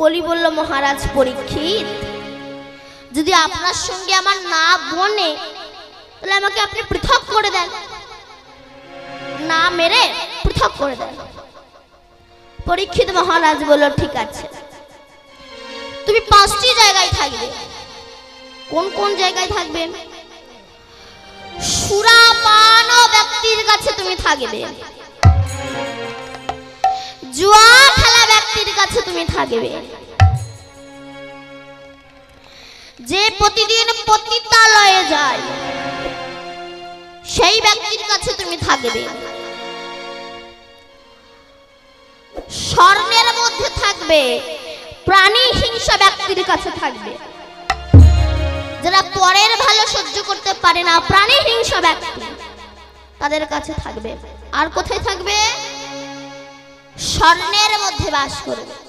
কলি বলল, মহারাজ, পরীক্ষিত। যদি আপনার সঙ্গে আমার না বনে, তাহলে আমাকে আপনি পৃথক করে দেন। না মেরে পৃথক করে দেন। পরীক্ষিত মহারাজ বলল, ঠিক আছে। তুমি পাঁচটি জায়গায় থাকবে। কোন কোন জায়গায় থাকবে? সুরাপান ব্যক্তির কাছে তুমি থাকবে। জুয়া তুমি থাকবে। যে প্রতিদিন পতিতালয়ে যায়, সেই ব্যক্তির কাছে তুমি থাকবে। স্বর্ণের মধ্যে থাকবে, প্রাণী হিংসা ব্যক্তির কাছে থাকবে। যারা পরের ভালো সহ্য করতে পারে না, প্রাণী হিংসা ব্যক্তি, তাদের কাছে থাকবে। আর কোথায় থাকবে? স্বর্ণের মধ্যে বাস করবে।